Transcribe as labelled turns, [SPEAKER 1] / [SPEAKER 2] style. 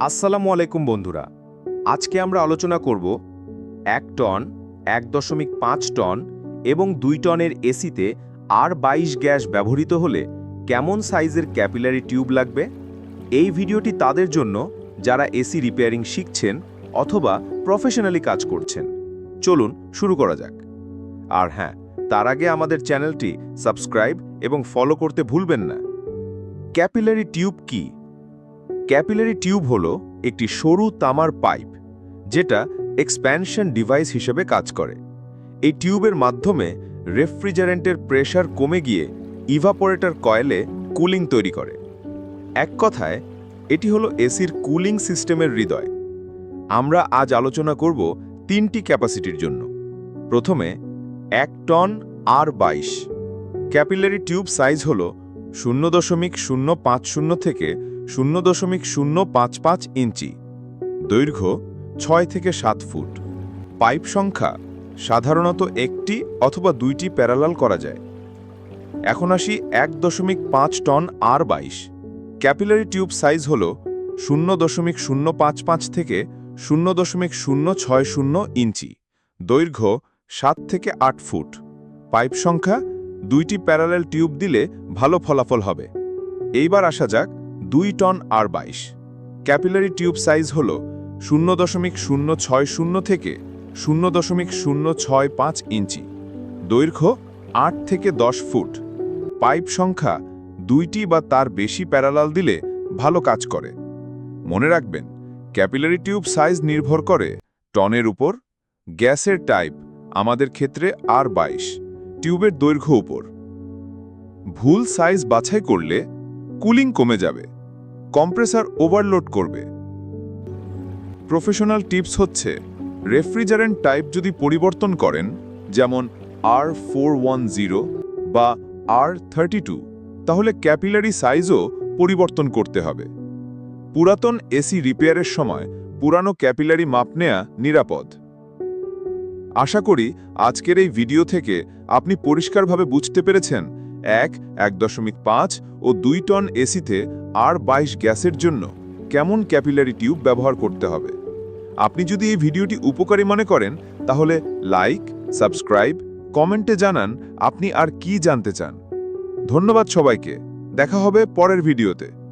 [SPEAKER 1] আসসালামু আলাইকুম বন্ধুরা। আজকে আমরা আলোচনা করব এক টন, এক দশমিক পাঁচ টন এবং দুই টনের এসিতে আর বাইশ গ্যাস ব্যবহৃত হলে কেমন সাইজের ক্যাপিলারি টিউব লাগবে? এই ভিডিওটি তাদের জন্য যারা এসি রিপেয়ারিং শিখছেন অথবা প্রফেশনালি কাজ করছেন। চলুন শুরু করা যাক। আর হ্যাঁ তার আগে আমাদের চ্যানেলটি সাবস্ক্রাইব এবং ফলো করতে ভুলবেন না। ক্যাপিলারি টিউব কী? ক্যাপিলারি টিউব হলো একটি সরু তামার পাইপ, যেটা এক্সপ্যানশন ডিভাইস হিসেবে কাজ করে। এই টিউবের মাধ্যমে রেফ্রিজারেন্টের প্রেশার কমে গিয়ে ইভাপোরেটর কয়েলে কুলিং তৈরি করে। এক কথায়, এটি হলো এসির কুলিং সিস্টেমের হৃদয়। আমরা আজ আলোচনা করব তিনটি ক্যাপাসিটির জন্য। প্রথমে, এক টন আর বাইশ। ক্যাপিলারি টিউব সাইজ হল শূন্য দশমিক শূন্য পাঁচ শূন্য থেকে শূন্য দশমিক শূন্য পাঁচ পাঁচ ইঞ্চি। দৈর্ঘ্য ছয় থেকে সাত ফুট। পাইপ সংখ্যা সাধারণত একটি অথবা দুইটি প্যারালাল করা যায়। এখন আসি এক দশমিক পাঁচ টন আর বাইশ। ক্যাপিলারি টিউব সাইজ হল শূন্য দশমিক শূন্য পাঁচ পাঁচ থেকে শূন্য দশমিক শূন্য ছয় শূন্য ইঞ্চি। দৈর্ঘ্য সাত থেকে আট ফুট। পাইপ সংখ্যা দুইটি প্যারালেল টিউব দিলে ভালো ফলাফল হবে। এইবার আসা যাক দুই টন আর বাইশ। ক্যাপিলারি টিউব সাইজ হল শূন্য দশমিক শূন্য ছয় শূন্য থেকে শূন্য দশমিক শূন্য ছয় পাঁচ ইঞ্চি। দৈর্ঘ্য আট থেকে দশ ফুট। পাইপ সংখ্যা দুইটি বা তার বেশি প্যারালাল দিলে ভালো কাজ করে। মনে রাখবেন, ক্যাপিলারি টিউব সাইজ নির্ভর করে টনের উপর, গ্যাসের টাইপ আমাদের ক্ষেত্রে আর বাইশ, টিউবের দৈর্ঘ্য উপর। ভুল সাইজ বাছাই করলে কুলিং কমে যাবে। কম্প্রেসার ওভারলোড করবে। প্রফেশনাল টিপস হচ্ছে রেফ্রিজারেন্ট টাইপ যদি পরিবর্তন করেন, যেমন আর ফোর বা আর থার্টি তাহলে ক্যাপিলারি সাইজও পরিবর্তন করতে হবে। পুরাতন এসি রিপেয়ারের সময় পুরানো ক্যাপিলারি মাপ নেয়া নিরাপদ। আশা করি আজকের এই ভিডিও থেকে আপনি পরিষ্কারভাবে বুঝতে পেরেছেন এক এক দশমিক পাঁচ ও দুই টন এসিতে আর বাইশ গ্যাসের জন্য কেমন ক্যাপিলারি টিউব ব্যবহার করতে হবে? আপনি যদি এই ভিডিওটি উপকারী মনে করেন, তাহলে লাইক, সাবস্ক্রাইব, কমেন্টে জানান আপনি আর কি জানতে চান। ধন্যবাদ সবাইকে। দেখা হবে পরের ভিডিওতে।